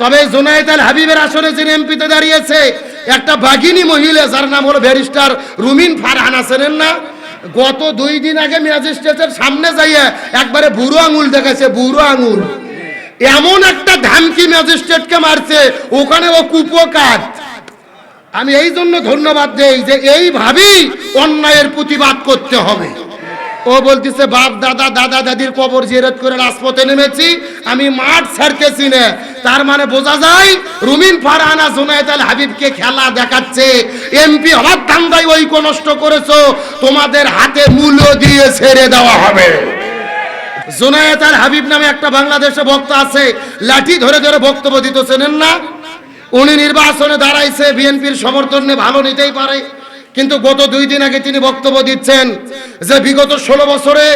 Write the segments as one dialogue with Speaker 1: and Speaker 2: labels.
Speaker 1: তবে জোনায়েদ আল হাবিবের আসনে যিনি এমপিতে দাঁড়িয়েছে, একটা বাগিনী মহিলা, যার নাম হলো ব্যারিস্টার রুমিন ফারহানা, চেনেন না? গত দুই দিন আগে ম্যাজিস্ট্রেটের সামনে যাইয়া একবারে বুড়ো আঙুল দেখেছে বুড়ো আঙুল। এমন একটা ধামকি ম্যাজিস্ট্রেটকে মারছে, ওখানে ও কুপকার। আমি এই জন্য ধন্যবাদ দেই যে এইভাবেই অন্যায়ের প্রতিবাদ করতে হবে। ও বলতেছে, বাপ, দাদা দাদা, দাদির কবর জিয়ারত করে রাজপথে নেমেছি, আমি মাঠ ছাড়তেছি না। তার মানে বোঝা যায় রুমিন ফারহানা জুনায়েদ আল হাবিবকে খেলা দেখাচ্ছে। এমপি হওয়ার ধান্দায় ঐক্য নষ্ট করেছ, তোমাদের হাতে মূল্য দিয়ে ছেড়ে দেওয়া হবে। জোনায়েত আর হাবিব নামে একটা বাংলাদেশে ভক্ত আছে, লাঠি ধরে ধরে বক্তব্য দিত চেনেন না? উনি নির্বাচনে দাঁড়াইছে, বিএনপির সমর্থন নিয়ে ভালো নিতেই পারে। কিন্তু গত দুই দিন আগে তিনি বক্তব্য দিচ্ছেন যে বিগত ষোলো বছরে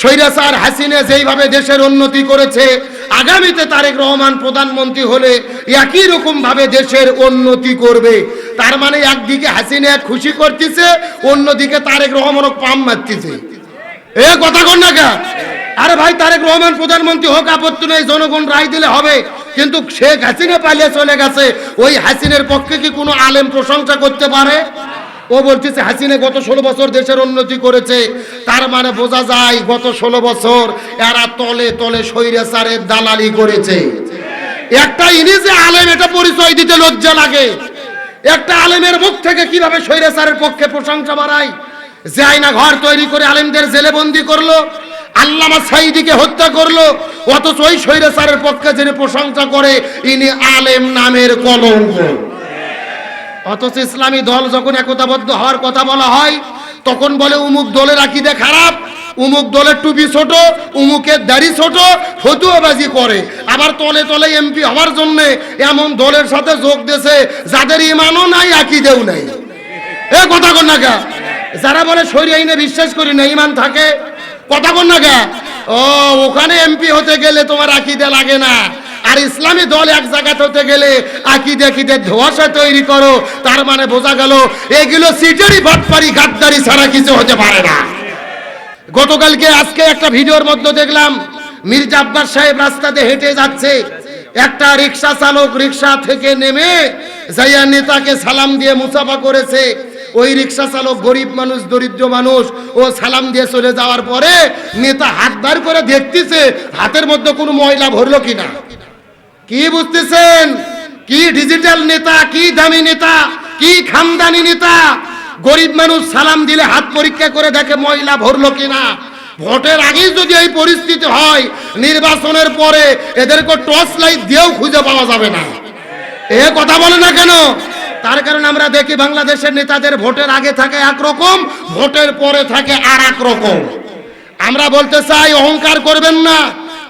Speaker 1: স্বৈরাচার হাসিনা যেইভাবে দেশের উন্নতি করেছে আগামীতে তারেক রহমান প্রধানমন্ত্রী হলে একই রকম ভাবে দেশের উন্নতি করবে। তার মানে একদিকে হাসিনা খুশি করতেছে, অন্যদিকে তারেক রহমান পাম মারতেছে। এ কথা কন না? আরে ভাই, তারেক রহমান প্রধানমন্ত্রী হোক, আপত্তি নেই, জনগণ রায় দিলে হবে। কিন্তু শেখ হাসিনা পালিয়ে চলে গেছে, ওই হাসিনের পক্ষে কি কোনো আলেম প্রশংসা করতে পারে? ও বলতেছে, হাসিনা গত ষোলো বছর দেশের উন্নতি করেছে। তার মানে বোঝা যায় গত ষোলো বছর এরা তলে তলে স্বৈরাচারের দালালি করেছে। একটা ইনি যে আলেম, এটা পরিচয় দিতে লজ্জা লাগে। একটা আলেমের মুখ থেকে কীভাবে স্বৈরাচারের পক্ষে প্রশংসা বাড়ায়? যে আয়না ঘর তৈরি করে আলেমদের জেলে বন্দি করল, আল্লামা সাইদিকে হত্যা করল, অথচ ওই স্বৈরাচারের পক্ষে যিনি প্রশংসা করে, ইনি আলেম নামের কলঙ্ক। অথচ ইসলামী দল যখন একতাবদ্ধ হওয়ার কথা বলা হয়, তখন বলে উমুক দলের আকিদে খারাপ, উমুক দলের টুপি ছোট, উমুকের দাড়ি ছোট, ফতুয়াবাজি করে। আবার তলে তলে এমপি হওয়ার জন্য এমন দলের সাথে যোগ দেছে যাদের ইমানও নাই, আকিদেও নাই। এ, কথা কন না গা। যারা বলে শরীর আইনে বিশ্বাস করি না, ইমান থাকে, কথা কন না গা। ও, ওখানে এমপি হতে গেলে তোমার আকিদে লাগে না। আর ইসলামী দল এক জায়গাতে হতে গেলে আকিদে আকিদে ধোয়াশা তৈরি করো, তার মানে বোঝা গেল এগুলো সিটারি ভাটপারি গাদ্দারি ছাড়া কিছু হতে পারে না। গতকালকে আজকে একটা ভিডিওর মধ্যে দেখলাম, মির্জা আব্বাস সাহেব রাস্তাতে হেঁটে যাচ্ছে। একটা রিক্সা চালক রিক্সা থেকে নেমে যাইয়া নেতাকে সালাম দিয়ে মুসাফা করেছে। ওই রিক্সা চালক গরিব মানুষ, দরিদ্র মানুষ, ও সালাম দিয়ে চলে যাওয়ার পরে নেতা হাত বার করে দেখতেছে, হাতের মধ্যে কোনো ময়লা ভরলো কিনা। কি বুঝতেছেন? কি ডিজিটাল নেতা, কি দামি নেতা, কি খামদানি নেতা? গরিব মানুষ সালাম দিলে হাত পরীক্ষা করে দেখে ময়লা ভরলো কিনা? ভোটের আগেই যদি এই পরিস্থিতি হয়, নির্বাচনের পরে এদেরকে টর্চ লাইট দিয়েও খুঁজে পাওয়া যাবে না। এ কথা বলে না কেন? তার কারণে আমরা দেখি বাংলাদেশের নেতাদের ভোটের আগে থাকে একরকম ভোটের পরে থাকে আর রকম। আমরা বলতে চাই, অহংকার করবেন না।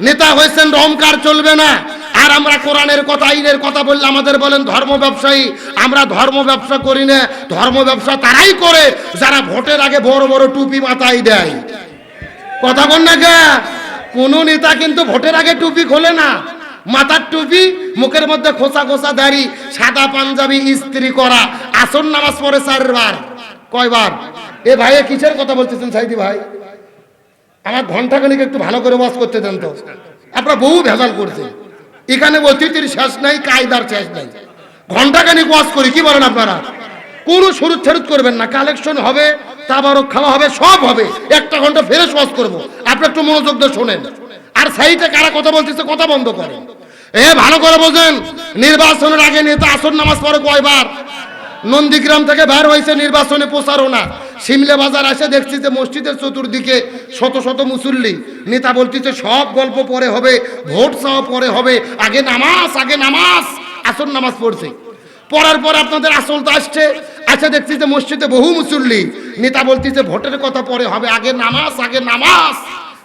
Speaker 1: নেতা হয়েছেন অহংকার চলবে না। আমরা কোরআনের কথা আইনের কথা বললে আমাদের বলেন ধর্ম ব্যবসায়ী। আমরা ধর্ম ব্যবসা করি না। ধর্ম ব্যবসা তারাই করে, যারা ভোটের আগে বড় বড় টুপি মাথায় দেয়। কথা বল না কে? কোন নেতা কিন্তু ভোটের আগে টুপি খোলে না। মাথার টুপি, মুখের মধ্যে খোসা খোসা দাড়ি, সাদা পাঞ্জাবি, ইস্ত্রি করা আসন নামাজ পড়ে চারবার। কয়বার? এ ভাই কিসের কথা বলতেছেন সাইদি ভাই? আমার ঘণ্টা খানিক একটু ভালো করে ওয়াজ করতে দেন তো। আপনারা বহু ভেজাল করছে। এখানে অতিথির শেষ নাই, কায়দার শেষ নাই। ঘণ্টা খানিক ওয়াজ করি, কি বলেন আপনারা? কোনো শুরু ছেরুত করবেন না, কালেকশন হবে, তাবারক খাওয়া হবে, সব হবে। একটা ঘণ্টা ফেরে ওয়াজ করব। আপনি একটু মনোযোগ দিয়ে শোনেন। আর সাইডে কারা কথা বলতেছে, কথা বন্ধ করেন। এ, ভালো করে বোঝেন, নির্বাচনের আগে নেতা আসর নামাজ পড়ে কয়বার? নন্দীগ্রাম থেকে বের হয়েছে, নির্বাচনে প্রচারণা। সিমলে বাজার এসে দেখছি যে মসজিদের চতুর্দিকে শত শত মুসল্লি। নেতা বলতেছে, সব গল্প পরে হবে, ভোট চাওয়া পরে হবে, আগে নামাজ আগে নামাজ, আসর নামাজ পড়ছে। পড়ার পর আপনাদের আসল তো আসছে। আচ্ছা দেখছি যে মসজিদে বহু মুসল্লি। নেতা বলতেছে, ভোটের কথা পরে হবে, আগে নামাজ আগে নামাজ।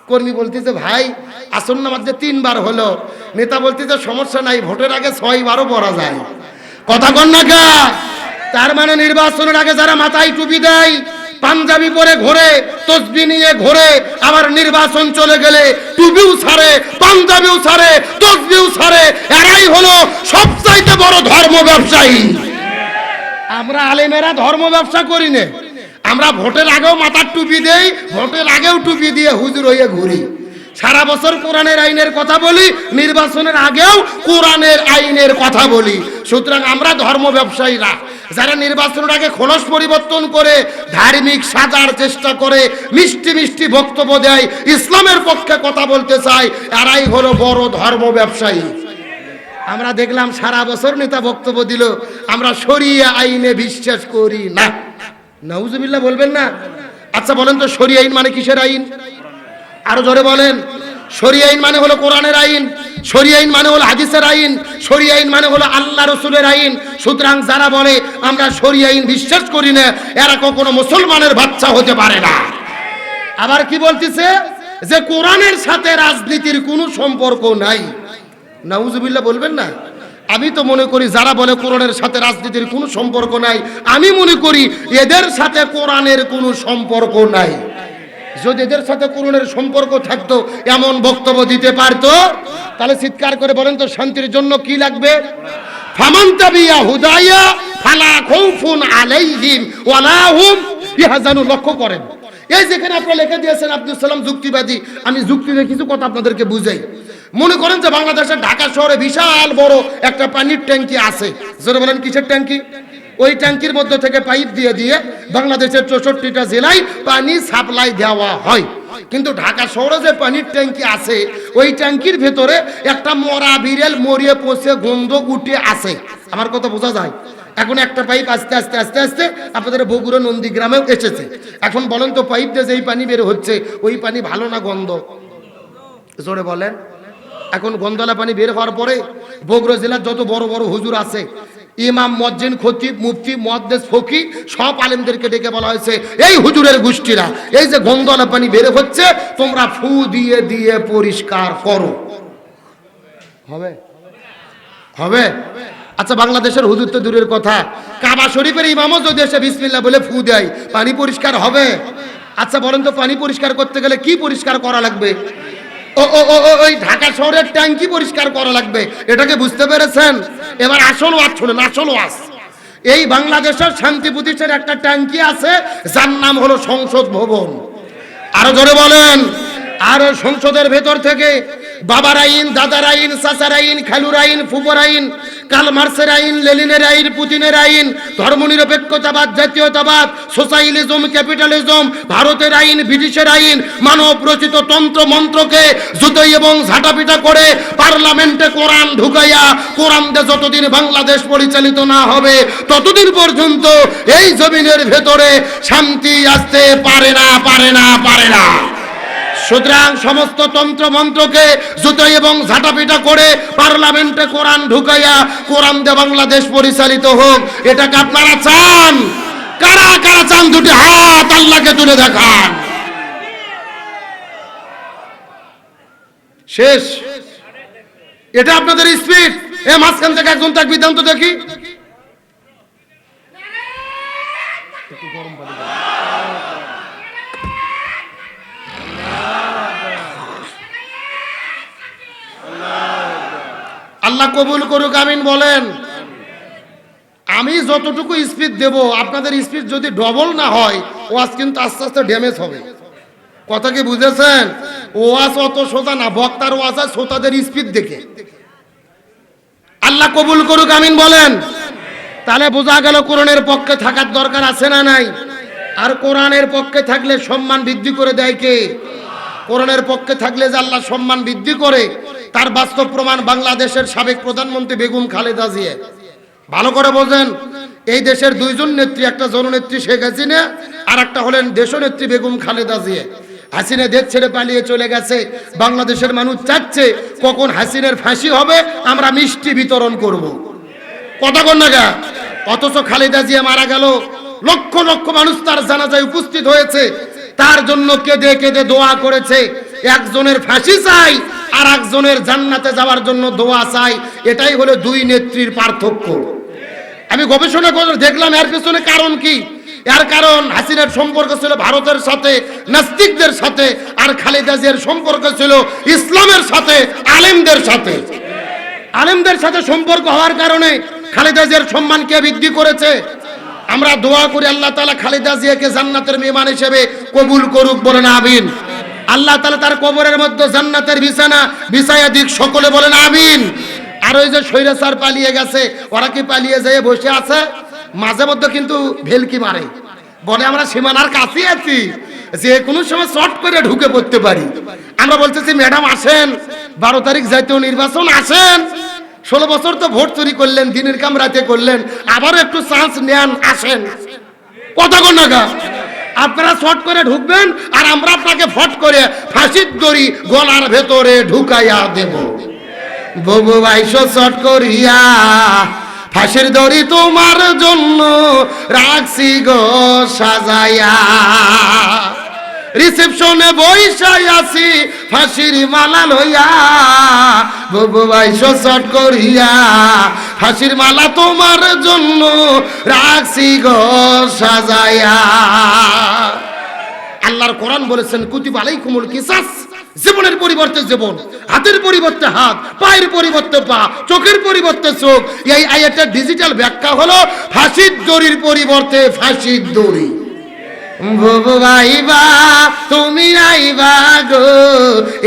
Speaker 1: কর্মী বলতেছে, ভাই আসন নামাজ যে তিনবার হলো। নেতা বলতেছে, সমস্যা নাই, ভোটের আগে ছয় বারও পড়া যায়। কথা কন না তার মানে নির্বাচনের আগে যারা মাথায় টুপি দেয় পাঞ্জাবি পরে ঘোরে, তসবি নিয়ে ঘোরে, আবার নির্বাচন চলে গেলে টুপিও ছাড়ে, পাঞ্জাবিও ছাড়ে, তসবিও ছাড়ে। এরাই হলো সবচাইতে বড় ধর্ম ব্যবসায়ী। আমরা আলেমেরা ধর্ম ব্যবসা করি না। আমরা ভোটের আগেও মাথার টুপি দেই, ভোটের আগেও টুপি দিয়ে হুজুর হয়ে ঘুরি। সারা বছর কোরআনের আইনের কথা বলি, নির্বাচনের আগেও কোরআনের আইনের কথা বলি। সুতরাং আমরা ধর্ম ব্যবসায়ীরা। যারা নির্বাচনের আগে খোলস পরিবর্তন করে, ধার্মিক সাজার চেষ্টা করে, মিষ্টি মিষ্টি বক্তব্য দেয়, ইসলামের পক্ষে কথা বলতে চায়, এরাই হলো বড় ধর্ম ব্যবসায়ী। আমরা দেখলাম সারা বছর নেতা বক্তব্য দিল, আমরা সরিয়া আইনে বিশ্বাস করি না। নাউজুবিল্লাহ বলবেন না? আচ্ছা বলেন তো সরিয়া আইন মানে কিসের আইন? আরও জোরে বলেন। শরী আইন মানে হলো কোরআনের আইন। শরী আইন মানে হলো হাদিসের আইন শরী আইন মানে হলো আল্লাহ রসুলের আইন। সুতরাং যারা বলে, আমরা শরী আইন বিশ্বাস করি না, এরা কখনো মুসলমানের বাচ্চা হতে পারে না। আবার কি বলতেছে? যে কোরআনের সাথে রাজনীতির কোনো সম্পর্ক নাই। নাউজুবিল্লাহ বলবেন না? আমি তো মনে করি, যারা বলে কোরআনের সাথে রাজনীতির কোনো সম্পর্ক নাই, আমি মনে করি, এদের সাথে কোরআনের কোনো সম্পর্ক নাই। যদি এদের সাথে কোরআনের সম্পর্ক থাকতো, এমন বক্তব্য দিতে পারতো? তাহলে চিৎকার করে বলেন তো, শান্তির জন্য কি লাগবে? ফামান্তাবিয়া হুদাইয়া ফালা খৌফুন আলাইহিম ওয়ালা হুম ইয়াহজানু লক্ষ্য করেন। এই যেখানে আপনারা লিখে দিয়েছেন আব্দুল সালাম যুক্তিবাদী, আমি যুক্তিতে কিছু কথা আপনাদেরকে বুঝাই। মনে করেন যে বাংলাদেশের ঢাকা শহরে বিশাল বড় একটা পানির ট্যাঙ্কি আছে। যেটা বলেন, কিসের ট্যাঙ্কি? ওই ট্যাঙ্কির মধ্যে থেকে পাইপ দিয়ে দিয়ে বাংলাদেশের চৌষট্টিটা জেলায় পানি সাপ্লাই দেওয়া হয়। কিন্তু ঢাকা শহরে যে পানির ট্যাঙ্কি আছে, ওই ট্যাঙ্কির ভেতরে একটা মরা বিড়েল মরিয়ে পচে গন্ধ উঠে আছে আমার কথা বোঝা যায়? এখন একটা পাইপ আস্তে আস্তে আস্তে আস্তে আপনাদের বগুড়া নন্দীগ্রামেও এসেছে। এখন বলেন তো, পাইপ দিয়ে যেই পানি বের হচ্ছে, ওই পানি ভালো না গন্ধ? জোরে বলেন। এখন গন্ধলা পানি বের হওয়ার পরে বগুড়া জেলার যত বড় বড় হুজুর আছে ইমাম মজ্জিন খতিব, মুফতি মহাদ্দেশ ফকি সব আলেমদেরকে ডেকে বলা হয়েছে, এই হুজুরের গোষ্ঠীরা, এই যে গন্ধলা পানি বের হচ্ছে, তোমরা ফু দিয়ে দিয়ে পরিষ্কার করো। হবে? হবে? আচ্ছা বাংলাদেশের হুজুর তো দূরের কথা। কাবা শরীফের ইমামও যদি এসে বিসমিল্লা বলে ফু দেয়, পানি পরিষ্কার হবে? আচ্ছা বলেন তো, পানি পরিষ্কার করতে গেলে কি পরিষ্কার করা লাগবে? ও ও ওই ঢাকা শহরের ট্যাঙ্কি পরিষ্কার করা লাগবে। এটাকে বুঝতে পেরেছেন? এবার আসল ওয়াজ শুনেন, আসল ওয়াজ। এই বাংলাদেশের শান্তি প্রতিষ্ঠার একটা ট্যাঙ্কি আছে, যার নাম হলো সংসদ ভবন। আরও ধরে বলেন, আর সংসদের ভেতর থেকে বাবার আইন দাদার আইন চাচার আইন খালুর আইন ফুপর আইন কাল মার্সের আইন লেলিনের আইন, পুতিনের আইন, ধর্মনিরপেক্ষতাবাদ, জাতীয়তাবাদ সোশ্যালিজম ক্যাপিটালিজম, ভারতের আইন, ব্রিটিশের আইন মানব রচিত তন্ত্র, মন্ত্রকে জুতোই এবং ঝাঁটাপিটা করে পার্লামেন্টে কোরআন ঢুকাইয়া কোরআন দিয়ে যতদিন বাংলাদেশ পরিচালিত না হবে, ততদিন পর্যন্ত এই জমিনের ভেতরে শান্তি আসতে পারে না পারে না পারে না। সুতরাং সমস্ত তন্ত্র মন্ত্রকে জুতো এবং ঝাঁটাপিটা করে পার্লামেন্টে কোরআন ঢুকাইয়া কোরআন দে বাংলাদেশ পরিচালিত হোক, এটাকে আপনারা চান। কারা কারা চান দুটি হাত আল্লাহকে তুলে দেখান? শেষ। এটা আপনাদের স্পিড। এ মাঝখান থেকে একজন তাক বিধান্ত দেখি। আল্লাহ কবুল করুক, আমিন বলেন। আমি যতটুকু স্পিড দেব, আপনাদের স্পিড যদি ডবল না হয়, ওয়াজ কিন্তু আস্তে আস্তে ড্যামেজ হবে। কথা কি বুঝেছেন? ওয়াজ অত সোজা না, বক্তার ওয়াজ আর শ্রোতাদের স্পিড দেখে। আল্লাহ কবুল করুক, আমিন বলেন। তাহলে বোঝা গেল কোরআনের পক্ষে থাকার দরকার আছে না নাই? আর কোরআনের পক্ষে থাকলে সম্মান বৃদ্ধি করে দেয় কে? কোরআনের পক্ষে থাকলে যে আল্লাহ সম্মান বৃদ্ধি করে তার বাস্তব প্রমাণ বাংলাদেশের সাবেক প্রধানমন্ত্রী বেগম খালেদা জিয়া। ভালো করে বোঝেন, এই দেশের দুইজন নেত্রী, একটা জননেত্রী শেখ হাসিনা আর একটা হলেন দেশনেত্রী বেগম খালেদা জিয়া। হাসিনা দেশ ছেড়ে পালিয়ে চলে গেছে, বাংলাদেশের মানুষ চাচ্ছে কখন হাসিনের ফাঁসি হবে, আমরা মিষ্টি বিতরণ করব। কথা কন না গা। অথচ খালেদা জিয়া মারা গেল, লক্ষ লক্ষ মানুষ তার জানাজায় উপস্থিত হয়েছে, তার জন্য কেঁদে কেঁদে দোয়া করেছে, একজনের ফাঁসি চাই আর একজনের জান্নাতে যাওয়ার জন্য দোয়া চাই, এটাই হলো দুই নেত্রীর পার্থক্য। আমি গবেষণা করে দেখলাম, এর পেছনে কারণ কি? এর কারণ হাসিনার সম্পর্ক ছিল ভারতের সাথে, নাস্তিকদের সাথে, আর খালেদা সম্পর্ক ছিল ইসলামের সাথে, আলেমদের সাথে। আলেমদের সাথে সম্পর্ক হওয়ার কারণে খালেদা সম্মানকে বৃদ্ধি করেছে। আমরা দোয়া করি আল্লাহ তাআলা খালেদা জিয়াকে জান্নাতের মেহমান হিসেবে কবুল করুক বলেন, আমিন। আল্লাহ তালা তার কবরের মধ্যে জান্নাতের বিছানা, বিছায়া দিক, সকলে বলেন আমিন। আর ওই যে স্বৈরাচার পালিয়ে গেছে, ওরা কি পালিয়ে যেয়ে বসে আছে? মাঝে মধ্যে কিন্তু ভেলকি মারে। বলে, আমরা সীমানার কাছে আছি। যে কোনো সময় শর্ট করে ঢুকে পড়তে পারি। আমরা বলতেছি, ম্যাডাম, আসেন। বারো তারিখ জাতীয় নির্বাচন, আসেন। ষোলো বছর তো ভোট চুরি করলেন, দিনের কাম রাতে করলেন। আবারও একটু চান্স নেন, আসেন। কতক্ষণ নাগা আপনারা শট করে ঢুকবেন আর আমরা আপনাকে ফট করে ফাঁসির দড়ি গলার ভেতরে ঢুকাইয়া দেব। ববু বাইশো শর্ট করিয়া, ফাঁসির দড়ি তোমার জন্য রাখছি গো সাজাইয়া। রিসেপশনে বৈশাই আছি ফাঁসির মালা লইয়া। ববু বাইশো শট করিয়া, ফাঁসির মালা তোমার জন্য রাখছি গো আল্লাহর কোরআন বলেছেন, কুতিব আলাইকুমুল কিসাস। জীবনের পরিবর্তে জীবন, হাতের পরিবর্তে হাত, পায়ের পরিবর্তে পা, চোখের পরিবর্তে চোখ। এই আয়াতের ডিজিটাল ব্যাখ্যা হলো, ফাঁসির দড়ির পরিবর্তে ফাঁসির দড়ি। বুবু ভাইবা তুমি আইবা গো,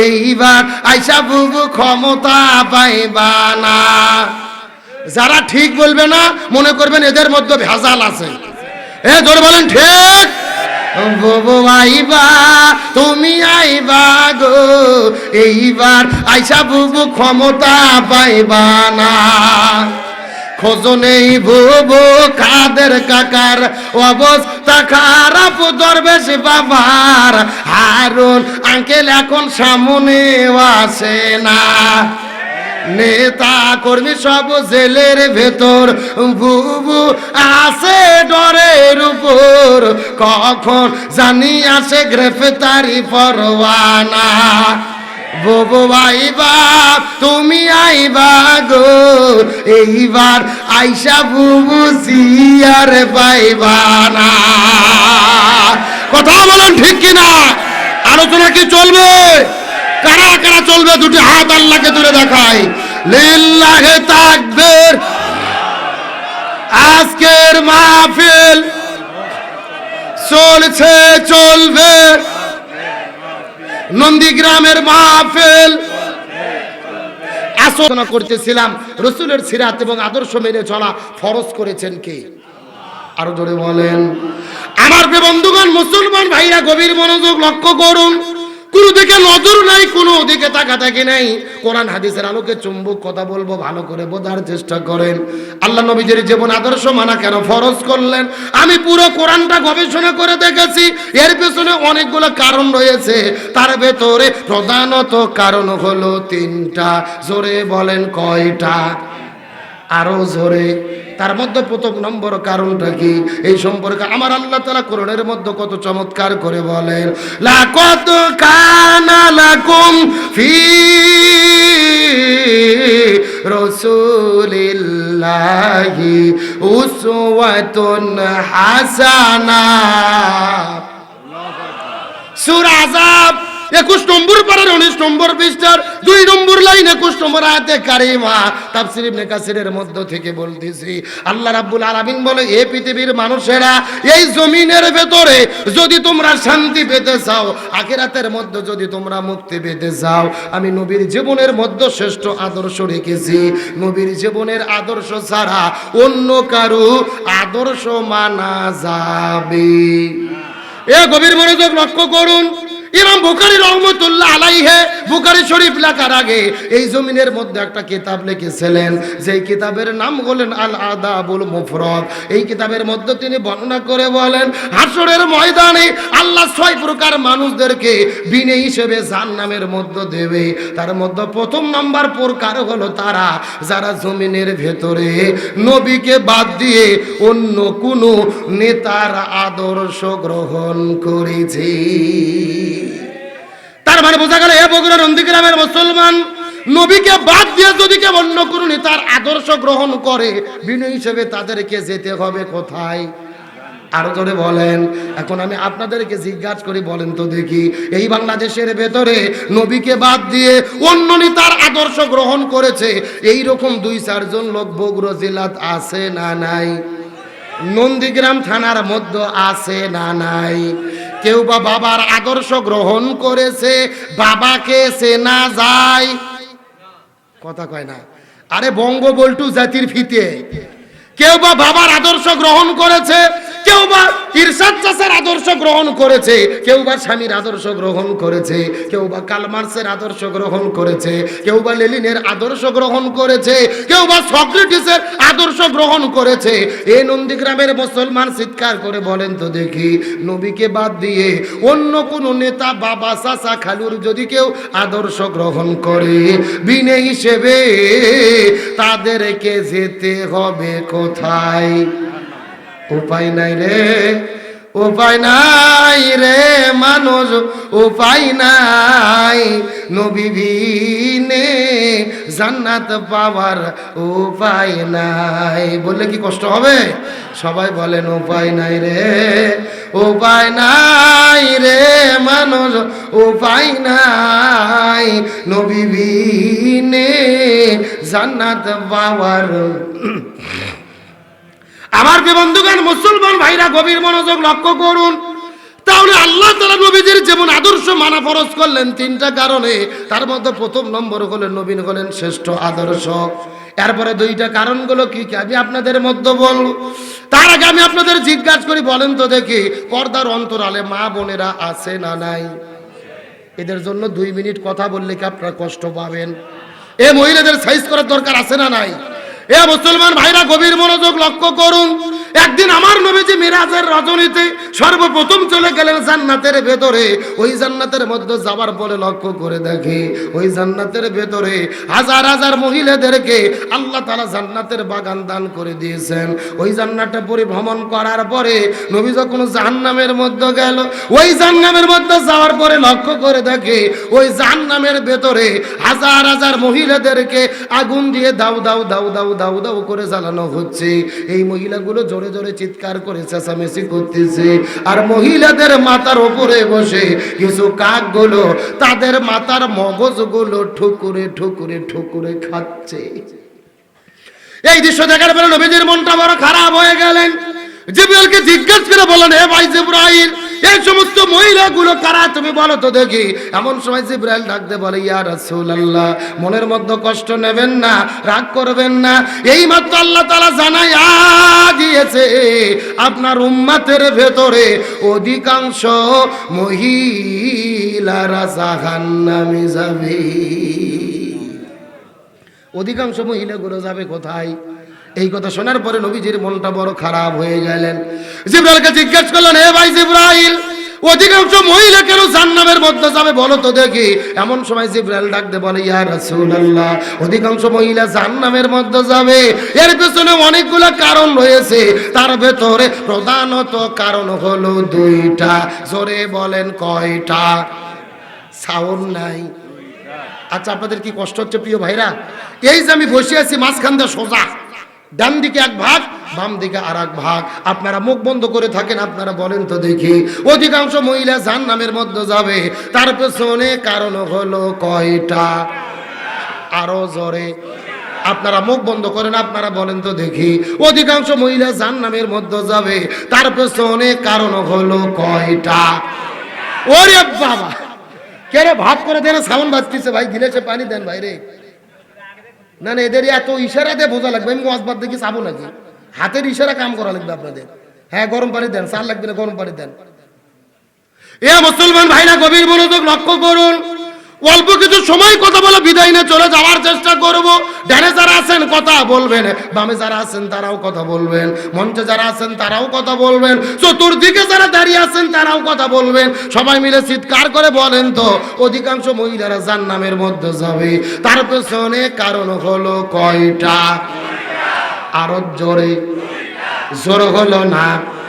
Speaker 1: এইবার আইসা বুবু ক্ষমতা পাইবা না। যারা ঠিক বলবে না, মনে করবেন এদের মধ্যে ভেজাল আছে। এ ধরে বলেন, ঠিক? বুবু আইবা, তুমি আইবা গো, এইবার আইসা বুবু ক্ষমতা পাইবা না। খোঁজনেই বুবু, কাদের কাকার অবস্থা খারাপ, দরবেশ বাবার। হারুন, আঙ্কেল এখন সামনে আসে না। নেতা কর্মী সব জেলের ভেতর, বুবু আছে ডরের উপর। কখন জানি আসে গ্রেফতারি পরওয়ানা বুবু আইবা তুমি আইবা গো। এইবার আইসা বুবু সিয়ার পাইবা না। কথা বলেন ঠিক কিনা? আলোচনা কি চলবে? কারা কারা চলবে? দুটি হাত আল্লাহকে তুলে দেখায় লিল্লাহে তাকবীর। আজকের মাহফিল চলছে, চলবে। নন্দীগ্রামের মাহফিল। আলোচনা করতেছিলাম, রসুলের সিরাত এবং আদর্শ মেনে চলা ফরজ করেছেন কে? আরও জোরে বলেন। আমার বন্ধুগণ, মুসলমান ভাইরা গভীর মনোযোগ লক্ষ্য করুন। কোন দিকে নজর নাই, কোনো দিকে তাকাতাকি নাই। কোরআন হাদিসের আলোকে চুম্বক কথা বলব, ভালো করে বোঝার চেষ্টা করেন। আল্লাহ নবীজির জীবন আদর্শ মানা কেন? ফরজ করলেন। আমি পুরো কোরআনটা গবেষণা করে দেখেছি। এর পেছনে অনেকগুলো কারণ রয়েছে। তার ভেতরে প্রধানত কারণ হলো তিনটা। জোরে বলেন কয়টা? আরও জোরে। তার মধ্যে প্রথম নম্বর কারণটা কি? এই সম্পর্কে আমার আল্লাহ তালা কোরআনের মধ্যে কত চমৎকার করে বলেন লাকত কানা লাকুম ফি রসুলিল্লাহি উসওয়াতুন হাসানা। সূরা আযাব। একুশ নম্বর পারের উনিশ নম্বর পৃষ্ঠার দুই নম্বর লাইন একুশ নম্বর আয়াতে কারিমা। তাফসির ইবনে কাসিরের মধ্য থেকে বলতেছি, আল্লাহ রাব্বুল আলামিন বলে, এ পৃথিবীর মানুষেরা, এই জমিনের ভেতরে যদি তোমরা শান্তি পেতে চাও, আখিরাতের মধ্যে যদি তোমরা মুক্তি পেতে চাও, আমি নবীর জীবনের মধ্যে শ্রেষ্ঠ আদর্শ রেখেছি। নবীর জীবনের আদর্শ ছাড়া অন্য কারও আদর্শ মানা যাবে এ গভীর মনোযোগ লক্ষ্য করুন ইমাম বুখারি রহমতুল্লাহ আলাইহে বুখারি শরীফ লেখার আগে এই জমিনের মধ্যে একটা কিতাব লিখেছিলেন। যেই কিতাবের নাম হলেন আল আদাবুল মুফরদ। এই কিতাবের মধ্যে তিনি বর্ণনা করে বলেন হাসরের ময়দানে আল্লাহ ছয় প্রকার মানুষদেরকে বিনে হিসেবে জাহান্নামের মধ্যে দেবে। তার মধ্যে প্রথম নাম্বার প্রকার হলো তারা, যারা জমিনের ভেতরে নবীকে বাদ দিয়ে অন্য কোনো নেতার আদর্শ গ্রহণ করেছে। তার মানে বোঝা গেল, এ বগুড়া নন্দীগ্রামের মুসলমান, নবীকে বাদ দিয়ে যদি কেউ অন্য কোনো নেতার আদর্শ গ্রহণ করে, বিনয় হিসেবে তাদেরকে যেতে হবে কোথায়? আরও জোরে বলেন, এখন আমি আপনাদেরকে জিজ্ঞাসা করি, বলেন তো দেখি, এই বাংলাদেশের ভেতরে নবীকে বাদ দিয়ে অন্য নেতার আদর্শ গ্রহণ করেছে এই রকম দুই, চারজন লোক বগুড়া জেলাত আছে না নাই? নন্দীগ্রাম থানার মধ্যে আছে না নাই? কেউ বা বাবার আদর্শ গ্রহণ করেছে, বাবাকে চেনা যায়। কথা কয় না। আরে বঙ্গ বল্টু জাতির ফিতে। কেউ বা বাবার আদর্শ গ্রহণ করেছে কেউ বা ইরশাদ চাষের আদর্শ গ্রহণ করেছে, কেউ বা স্বামীর আদর্শ গ্রহণ করেছে, কেউ বা কালমার্সের আদর্শ গ্রহণ করেছে, কেউ বা লেলিনের আদর্শ গ্রহণ করেছে, কেউ বা সক্রেটিসের আদর্শ গ্রহণ করেছে। এই নন্দীগ্রামের মুসলমান চিৎকার করে বলেন তো দেখি, নবীকে বাদ দিয়ে অন্য কোন নেতা, বাবা খালুর যদি কেউ আদর্শ গ্রহণ করে, বিনে হিসেবে তাদেরকে যেতে হবে কোথায়? উপায় নাই রে, উপায় নাই রে মানুষ, উপায় নাই। নবী বিনে জান্নাত পাওয়ার উপায় নাই। বললে কি কষ্ট হবে? সবাই বলেন, উপায় নাই রে, উপায় নাই রে মানুষ, উপায় নাই। নবী বিনে জান্নাত পাওয়ার আমার যে বন্ধুগণ মুসলমান ভাইরা গভীর মনোযোগ লক্ষ্য করুন, তাহলে আল্লাহ তালা নবীজির যেমন আদর্শ মানা ফরজ করলেন তিনটা কারণে, তার মধ্যে প্রথম নম্বর হলেন নবীন হলেন শ্রেষ্ঠ আদর্শ। এরপরে দুইটা কারণগুলো কি কি আমি আপনাদের মধ্যে বলব। তার আগে আমি আপনাদের জিজ্ঞাসা করি, বলেন তো দেখি, পর্দার অন্তরালে মা বোনেরা আছে না নাই? এদের জন্য দুই মিনিট কথা বললে কি আপনারা কষ্ট পাবেন? এ মহিলাদের সাইজ করার দরকার আছে না নাই? এ মুসলমান ভাইরা, গভীর মনোযোগ লক্ষ্য করুন। একদিন আমার নবীজি মিরাজের রজনীতে সর্বপ্রথম চলে গেলেন জান্নাতের ভেতরে। ওই জান্নাতের মধ্যে যাবার পরে লক্ষ্য করে দেখে, ওই জান্নাতের ভেতরে হাজার হাজার মহিলাদেরকে আল্লাহ তালা জান্নাতের বাগান দান করে দিয়েছেন। ওই জান্নাতটা পরিভ্রমণ করার পরে নবী যখন জাহান্নামের মধ্যে গেল, ওই জাহান্নামের মধ্যে যাওয়ার পরে লক্ষ্য করে দেখে, ওই জাহান্নামের ভেতরে হাজার হাজার মহিলাদেরকে আগুন দিয়ে দাউ দাউ দাউ দাউ দাউ দাউ করে জ্বালানো হচ্ছে। এই মহিলাগুলো জোরে জোরে চিৎকার করে চেঁচামেচি করতেছে। আর মহিলাদের মাথার ওপরে বসে কিছু কাকগুলো তাদের মাথার মগজগুলো ঠুকুরে ঠুকুরে ঠুকুরে খাচ্ছে। এই দৃশ্য দেখার পরে নবীজির মনটা বড় খারাপ হয়ে গেলেন। জিব্রাইলকে জিজ্ঞেস করে বলেন হে ভাই জিব্রাইল এই সমস্ত মহিলাগুলো কারা? তুমি বলো তো দেখি। এমন সময় জিব্রাইল ডাকতে বলে, ইয়া রাসূলুল্লাহ, মনের মধ্যে কষ্ট নেবেন না, রাগ করবেন না। এই মাত্র আল্লাহ তাআলা জানাই দিয়েছে আপনার উম্মাতের ভেতরে অধিকাংশ মহিলারা জাহান্নামে যাবে। অধিকাংশ মহিলাগুলো যাবে কোথায়? এই কথা শোনার পরে নবীজির মনটা বড় খারাপ হয়ে গেলেন। জিব্রাইলকে জিজ্ঞেস করলেন হে ভাই জিব্রাইল, অধিকাংশ মহিলা কেন জান্নামের মধ্যে যাবে বলো তো দেখি? এমন সময় জিব্রাইল ডাকতে বলে, ইয়া রাসূলুল্লাহ, অধিকাংশ মহিলা জান্নামের মধ্যে যাবে। এর পেছনে অনেকগুলো কারণ রয়েছে। তার ভেতরে প্রধানত কারণ হলো দুইটা। জোরে বলেন কয়টা? সাউন্ড নাই। আচ্ছা আপনাদের কি কষ্ট হচ্ছে প্রিয় ভাইরা? এই যে আমি বসে আছি, মাঝখান দিয়ে সোজা। ডান দিকে এক ভাগ, বাম দিকে আর এক ভাগ। আপনারা মুখ বন্ধ করে থাকেন, আপনারা বলেন তো দেখি। অধিকাংশ মহিলা জান নামের মধ্যে যাবে। তার পেছনে কারণ হলো কয়টা? আরও জোরে। আপনারা মুখ বন্ধ করেন, আপনারা বলেন তো দেখি। অধিকাংশ মহিলা জান নামের মধ্যে যাবে। তার পেছনে কারণ হলো কয়টা? ওরে বাবা! কে রে ভাত করে দেন, সাউন্ড বাজতেছে ভাই গিলেছে পানি দেন ভাই রে। না না, এদের এত ইশারা দিয়ে বোঝা লাগবে, আমি ওয়াজ বাদ দেখি চাবো নাকি? হাতের ইশারা কাম করা লাগবে আপনাদের। হ্যাঁ গরম পানি দেন সার লাগবে না, গরম পানি দেন। এ মুসলমান ভাইরা, গভীর মনোযোগ লক্ষ্য করুন। অল্প কিছু সময় কথা বলে বিদায় নিয়ে চলে যাওয়ার চেষ্টা করব। ডানে যারা আছেন, কথা বলবেন। বামে যারা আছেন, তারাও কথা বলবেন। মঞ্চে যারা আছেন, তারাও কথা বলবেন। চতুর্দিকে যারা দাঁড়িয়ে আছেন, তারাও কথা বলবেন। সবাই মিলে চিৎকার করে বলেন তো, অধিকাংশ মহিলারা যার নামের মধ্যে যাবে। তার পেছনে কারণ হলো কয়টা? আরও জোরে। জোর হলো না।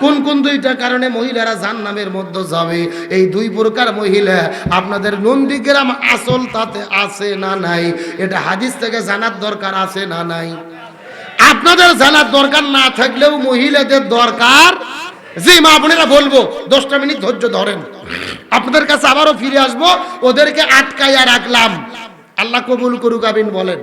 Speaker 1: কোন কোন দুইটা কারণে মহিলারা জান্নামের মধ্যে যাবে? এই দুই প্রকার মহিলা, আপনাদের নন্দীগ্রাম আসল তাতে আছে না নাই? এটা হাদিস থেকে জানার দরকার আছে না নাই? আপনাদের জানার দরকার না থাকলেও মহিলাদের দরকার? জি, মা বোনেরা, বলব, দশটা মিনিট ধৈর্য ধরেন। আপনাদের কাছে আবারও ফিরে আসব, ওদেরকে আটকাইয়া রাখলাম। আল্লাহ কবুল করুক আবিন বলেন।